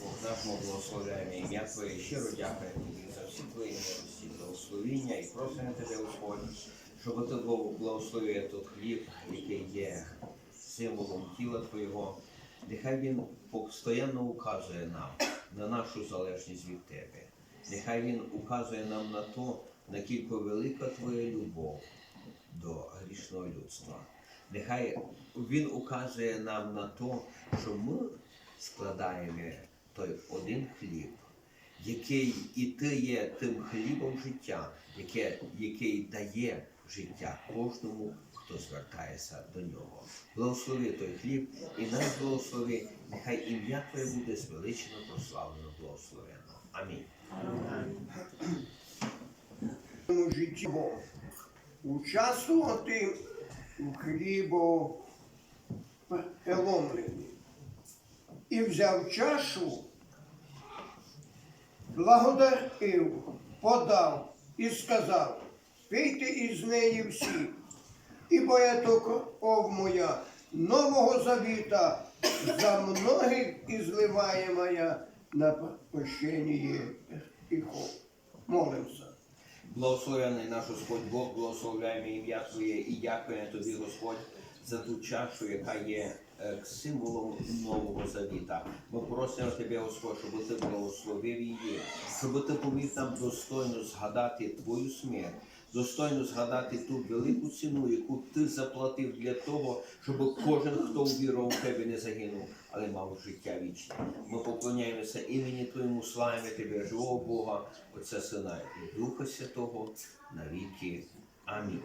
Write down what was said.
Бог наш, ми благословляємо ім'я Твоє, щиро дякуємо Тобі за всі Твої милості, благословіння і просимо Тебе, Господь, щоб Ти благословив тут хліб, який є символом тіла Твого. Нехай він постійно указує нам на нашу залежність від Тебе. Нехай він указує нам на те, наскільки велика Твоя любов до грішного людства. Нехай він указує нам на те, що ми складаємо той один хліб, який і ти є тим хлібом життя, яке, який дає життя кожному, хто звертається до нього. Благослови той хліб і нас благослови, нехай ім'я Твоє буде звеличено, прославлено, благословено. Амінь. своєму житті участвувати у хлібопреломленні. І взяв чашу, благодарив, подав і сказав, пийте із неї всі, ібо я то кров моя нового завіта за многих і зливає моя на прощення гріхов. Молимося. Благословений наш Господь Бог, благословляємо ім'я Твоє і дякуємо Тобі, Господь, за ту чашу, яка є е, символом нового завіта. Ми просимо Тебе, Господь, щоб Ти благословив її, щоб Ти поміг нам достойно згадати Твою смерть, достойно згадати ту велику ціну, яку Ти заплатив для того, щоб кожен, хто увірував в Тебе, не загинув, але мав життя вічне. Ми поклоняємося імені Твоєму, славимо Тебе, живого Бога, Отця Сина і Духа Святого, навіки. Амінь.